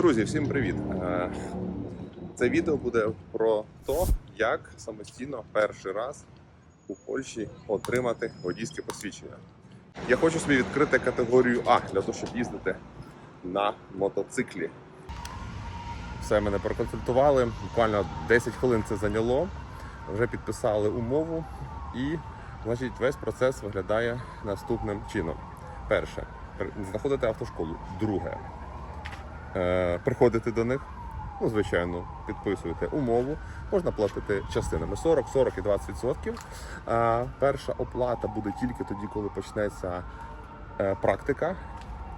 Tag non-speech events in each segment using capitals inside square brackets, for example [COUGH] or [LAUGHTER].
Друзі, всім привіт! Е, Це відео буде про те, як самостійно перший раз у Польщі отримати водійське посвідчення. Я хочу собі відкрити категорію А для того, щоб їздити на мотоциклі. Все мене проконсультували. Буквально 10 хвилин це зайняло. Вже підписали умову, і значить, весь процес виглядає наступним чином. Перше, знаходити автошколу. Друге, приходити до них. Ну, звичайно, підписуєте умову. Можна платити частинами 40, 40 і 20 відсотків. А перша оплата буде тільки тоді, коли почнеться е, практика.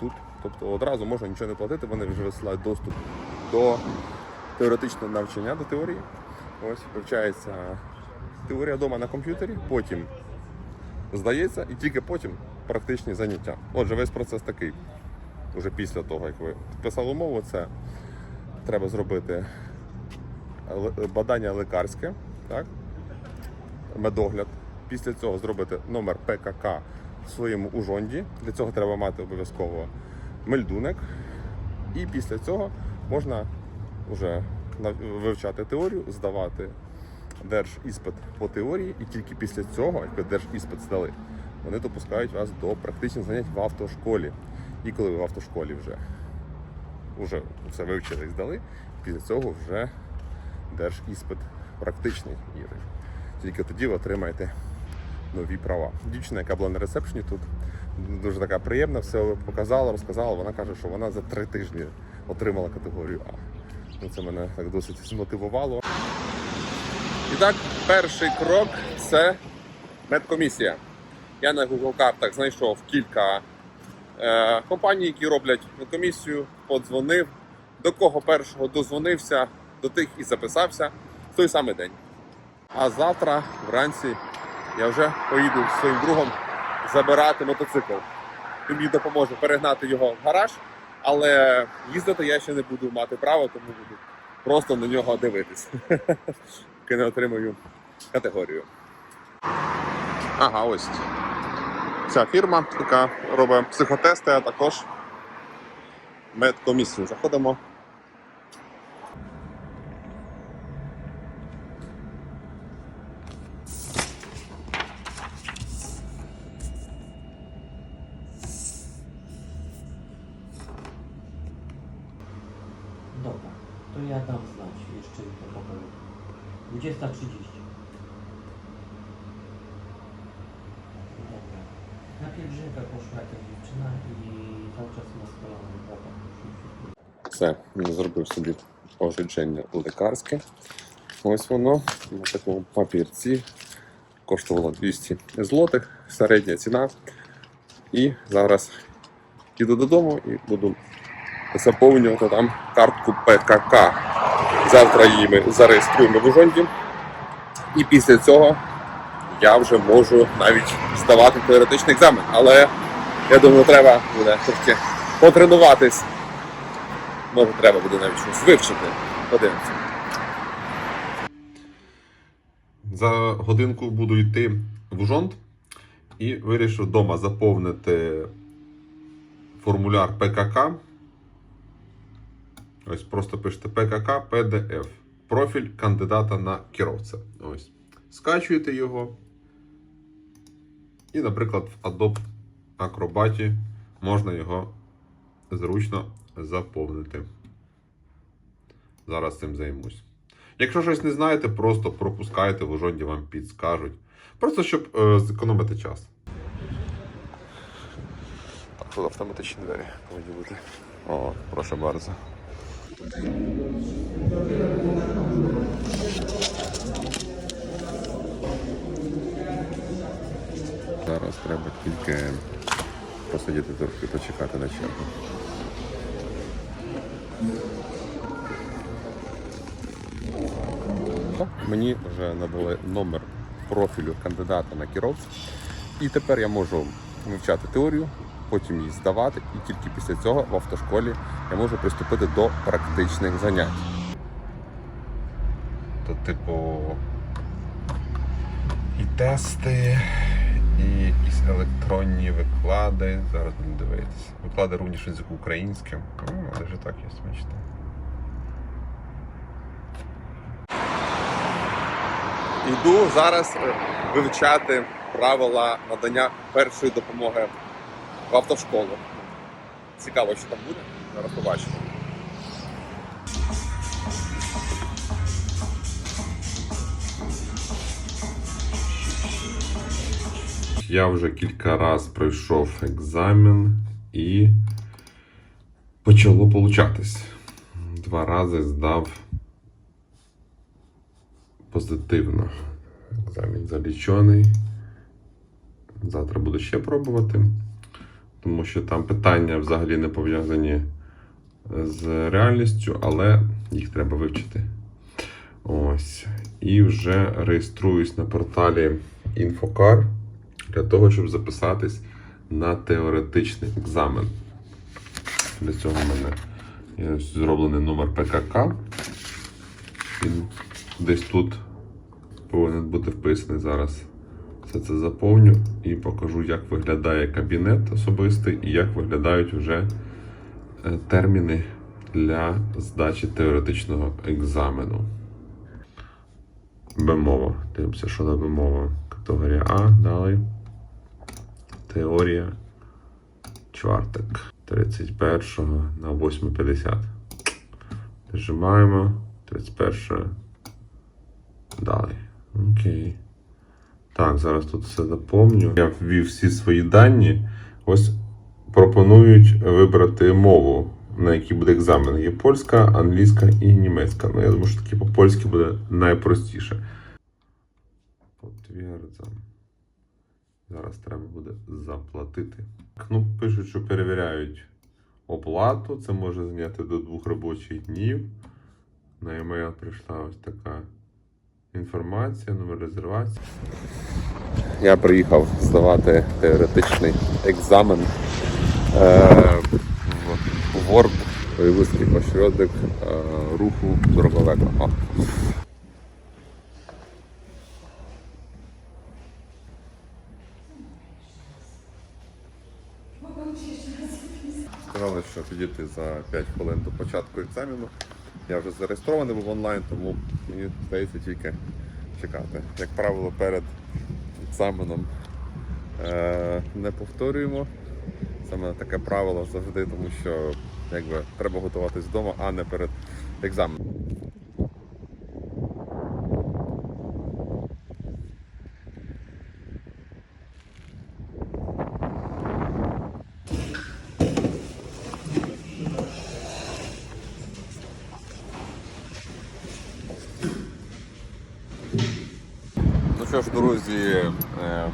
Тут, тобто одразу можна нічого не платити, вони вже висилають доступ до теоретичного навчання, до теорії. Ось вивчається теорія вдома на комп'ютері, потім здається, і тільки потім практичні заняття. Отже, весь процес такий. Уже після того, як ви підписали умову, це треба зробити бадання лекарське, так? медогляд. Після цього зробити номер ПКК в своєму ужонді. Для цього треба мати обов'язково мельдунок. І після цього можна вже вивчати теорію, здавати держіспит по теорії, і тільки після цього, як ви держіспит здали, вони допускають вас до практичних занять в автошколі. І коли ви в автошколі вже, вже все вивчили і здали, після цього вже держіспит практичний. І тільки тоді ви отримаєте нові права. Дівчина, яка була на ресепшені тут, дуже така приємна, все показала, розказала. Вона каже, що вона за три тижні отримала категорію А. Ну, це мене так досить змотивувало. І так, перший крок це медкомісія. Я на Google картах знайшов кілька компаній, які роблять медкомісію, подзвонив, до кого першого дозвонився, до тих і записався в той самий день. А завтра вранці я вже поїду зі своїм другом забирати мотоцикл. Він мені допоможе перегнати його в гараж, але їздити я ще не буду мати права, тому буду просто на нього дивитись. [LAUGHS] Поки не отримую категорію. Ага, ось ця фірма, яка робить психотести, а також медкомісію. Заходимо. Все, він зробив собі ожидження лекарське. Ось воно на такому папірці. Коштувало 200 злотих, середня ціна. І зараз їду додому і буду заповнювати там картку ПКК. Завтра її ми зареєструємо в Ужонді. І після цього я вже можу навіть здавати теоретичний екзамен. Але я думаю, треба буде трошки потренуватись. Може, треба буде навіть щось вивчити. Подивимося. За годинку буду йти в Ужонт і вирішив вдома заповнити формуляр ПКК. Ось просто пишете ПКК PDF. Профіль кандидата на керовця. Ось. Скачуєте його. І, наприклад, в Adobe Acrobat можна його зручно заповнити. Зараз цим займусь. Якщо щось не знаєте, просто пропускайте, в ужонді вам підскажуть. Просто щоб е, зекономити час. Так, тут автоматичні двері повинні бути. О, прошу bardzo. Зараз треба тільки посидіти трохи, почекати на чергу. Мені вже надали номер профілю кандидата на керовця. І тепер я можу вивчати теорію, потім її здавати, і тільки після цього в автошколі я можу приступити до практичних занять. То, типу, і тести, і якісь електронні виклади. Зараз будемо дивитися. Виклади рівніше язику українським. О, даже так є смачно. Йду зараз е, вивчати правила надання першої допомоги в автошколу. Цікаво, що там буде. Зараз побачимо. Я вже кілька разів пройшов екзамен і почало получатись. Два рази здав позитивно. Екзамен залічений. Завтра буду ще пробувати, тому що там питання взагалі не пов'язані з реальністю, але їх треба вивчити. Ось. І вже реєструюсь на порталі Інфокар для того, щоб записатись на теоретичний екзамен. Для цього в мене зроблений номер ПКК. Він десь тут повинен бути вписаний зараз. Все це заповню і покажу, як виглядає кабінет особистий і як виглядають вже е, терміни для здачі теоретичного екзамену. Б-мова. Дивимося, що на Б-мова. Категорія А, далі. Теорія. Чвартик. 31 на 8.50. Нажимаємо. 31. Далі. Окей. Так, зараз тут все заповню. Я ввів всі свої дані. Ось пропонують вибрати мову, на якій буде екзамен. Є польська, англійська і німецька. Ну, я думаю, що таки по-польськи буде найпростіше. Підтверджам. Зараз треба буде заплатити. Ну, пишуть, що перевіряють оплату. Це може зайняти до двох робочих днів. На e-mail прийшла ось така інформація, номер резервації. Я приїхав здавати теоретичний екзамен е, в Word, Вивести пошродик е, руху дробовика. Що підійти за 5 хвилин до початку екзамену. Я вже зареєстрований був онлайн, тому мені здається тільки чекати. Як правило, перед екзаменом е, не повторюємо. Саме таке правило завжди, тому що якби, треба готуватись вдома, а не перед екзаменом. Що ж, друзі, е,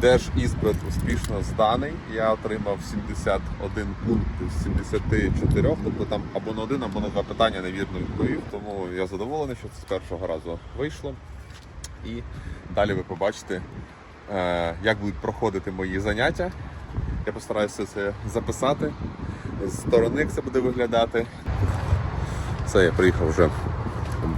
держіспит успішно зданий. Я отримав 71 пункт з 74, тобто там або на один, або на два питання невірно відповів. Тому я задоволений, що це з першого разу вийшло. І далі ви побачите, е, як будуть проходити мої заняття. Я постараюся це записати. З сторони як це буде виглядати. Це я приїхав вже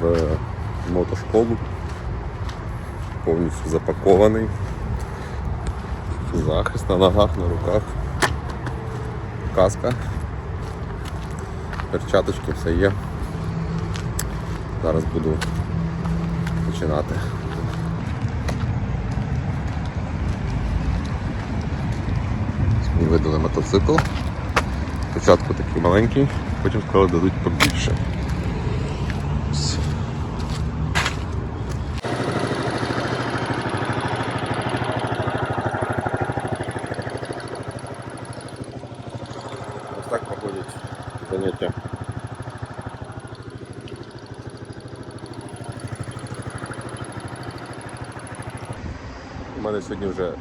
в мотошколу повністю запакований. Захист на ногах, на руках. Каска. Перчаточки, все є. Зараз буду починати. Мені видали мотоцикл. Спочатку такий маленький, потім сказали дадуть побільше. Ось. Ось так проходять заняття. У мене сьогодні вже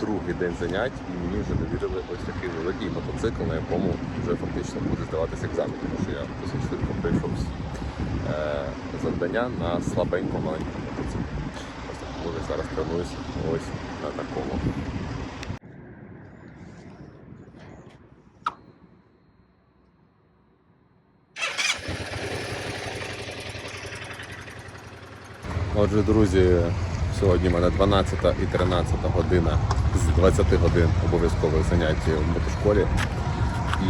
другий день занять і мені вже довірили ось такий великий мотоцикл, на якому вже фактично буде здаватися екзамен, тому що я досить швидко пройшов всі е, завдання на слабенькому маленькому мотоциклі. Буде зараз тренуюся ось на такому. Отже, друзі, Сьогодні в мене 12 і 13 година з 20 годин обов'язкових занять в мотошколі.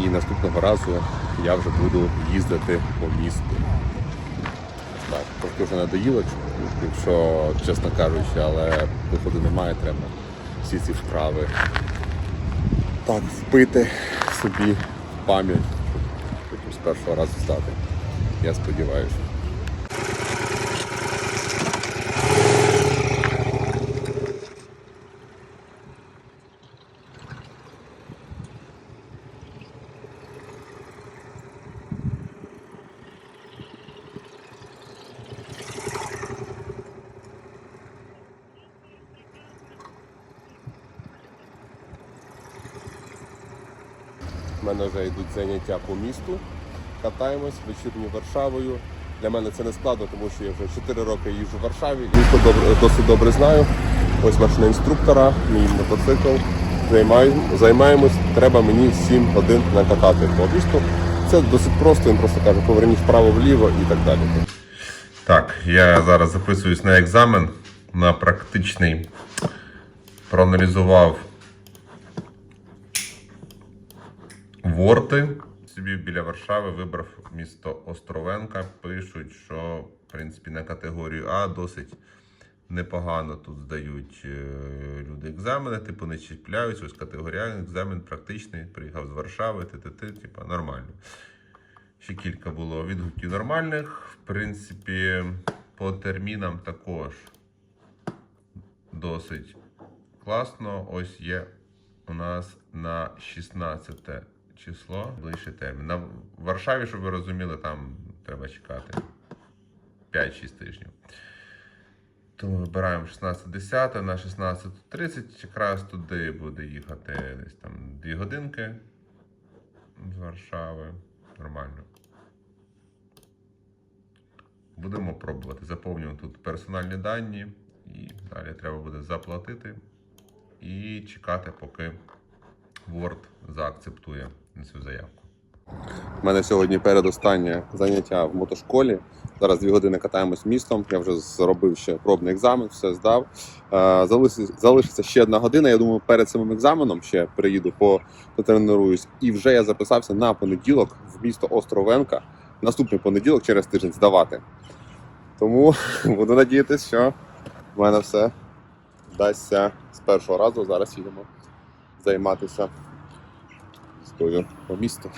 І наступного разу я вже буду їздити по місту. Так, трошки вже надоїло, якщо чесно кажучи, але виходу немає, треба всі ці вправи так впити собі в пам'ять, щоб з першого разу стати. Я сподіваюся. У мене вже йдуть заняття по місту. Катаємось вечірньою Варшавою. Для мене це не складно, тому що я вже 4 роки їжджу в Варшаві. Місто добре, досить добре знаю. Ось машина інструктора, мій мотоцикл. Займаю, займаємось, треба мені 7 годин накатати по місту. Це досить просто, він просто каже, поверніть вправо-вліво і так далі. Так, я зараз записуюсь на екзамен на практичний. Проаналізував Ворти. Собі біля Варшави вибрав місто Островенка. Пишуть, що в принципі на категорію А досить непогано тут здають е, люди екзамени, типу не чіпляються. Ось категоріальний екзамен практичний. Приїхав з Варшави, ти-ти-ти, типу, нормально. Ще кілька було відгуків нормальних. В принципі, по термінам також досить класно. Ось є у нас на 16 число ближче термін. На Варшаві, щоб ви розуміли, там треба чекати 5-6 тижнів. Тому вибираємо 16.10 на 16.30. Якраз туди буде їхати десь там 2 годинки з Варшави. Нормально. Будемо пробувати. Заповнюємо тут персональні дані, і далі треба буде заплатити і чекати, поки Word заакцептує цю заявку. У мене сьогодні передостаннє заняття в мотошколі. Зараз дві години катаємось містом. Я вже зробив ще пробний екзамен, все здав. Е, залишиться- ще одна година. Я думаю, перед самим екзаменом ще приїду, по- потренуюсь. І вже я записався на понеділок в місто Островенка. Наступний понеділок через тиждень здавати. Тому [LAUGHS] буду надіятися, що в мене все вдасться з першого разу. Зараз їдемо займатися стою по місту.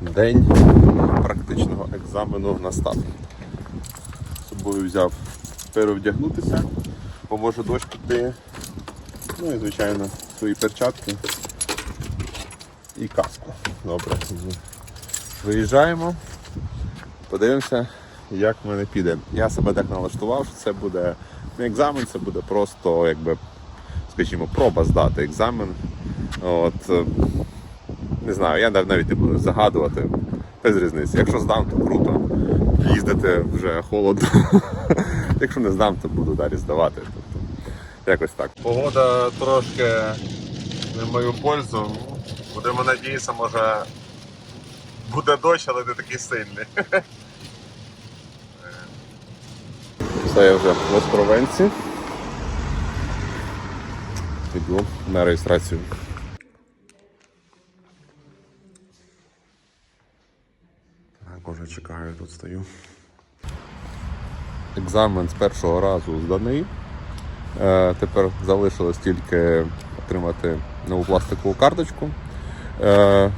День практичного екзамену настав. З собою взяв перевдягнутися, бо може дощ піти. Ну і, звичайно, свої перчатки і каску. Добре. Виїжджаємо, подивимося, як в мене піде. Я себе так налаштував, що це буде не екзамен, це буде просто, якби, скажімо, проба здати екзамен. От, е, не знаю, я навіть не буду загадувати. Без різниці. Якщо здам, то круто. Їздити вже холодно. [LAUGHS] Якщо не здам, то буду далі здавати. Тобто, якось так. Погода трошки не в мою пользу. Будемо надіятися, може буде дощ, але не такий сильний. [LAUGHS] Все, я вже в Островенці. Піду на реєстрацію. Так, уже чекаю, тут стою. Екзамен з першого разу зданий. Е, тепер залишилось тільки отримати нову пластикову карточку. Е,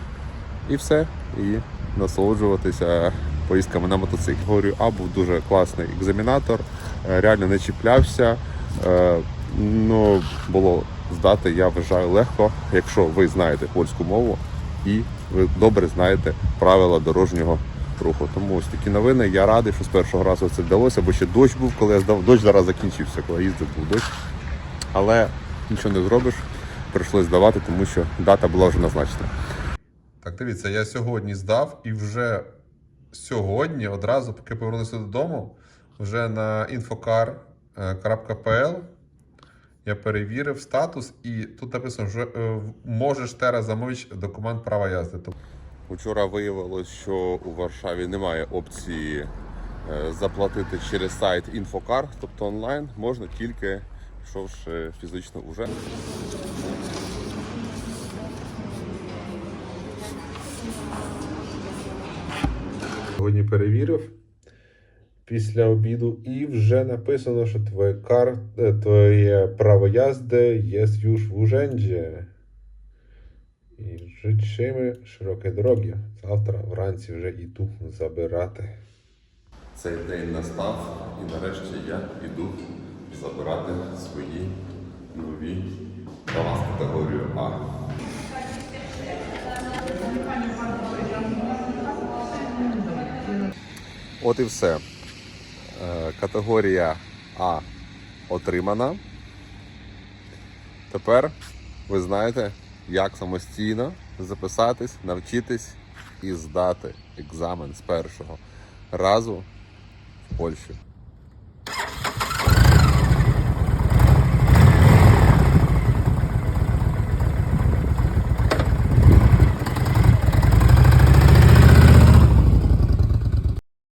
і все. І насолоджуватися поїздками на мотоциклі. Говорю, а був дуже класний екзаменатор, е, реально не чіплявся. Ну, було здати, я вважаю, легко, якщо ви знаєте польську мову і ви добре знаєте правила дорожнього руху. Тому ось такі новини. Я радий, що з першого разу це вдалося, бо ще дощ був, коли я здав. Дощ зараз закінчився, коли їздив, був дощ. Але нічого не зробиш. Прийшлось здавати, тому що дата була вже назначена. Так, дивіться, я сьогодні здав і вже сьогодні, одразу, поки повернувся додому, вже на infokar.pl я перевірив статус, і тут написано, що е, можеш зараз замовити документ права язди. Вчора виявилось, що у Варшаві немає опції е, заплатити через сайт Інфокар, тобто онлайн, можна тільки пішовши фізично уже. Сьогодні перевірив після обіду, і вже написано, що твоє кар... е, твоє право язди є już w urzędzie. І życzymy широкої дороги. Завтра вранці вже йду забирати. Цей день настав, і нарешті я іду забирати свої нові права категорію А. От і все. Е, Категорія А отримана. Тепер ви знаєте, як самостійно записатись, навчитись і здати екзамен з першого разу в Польщі.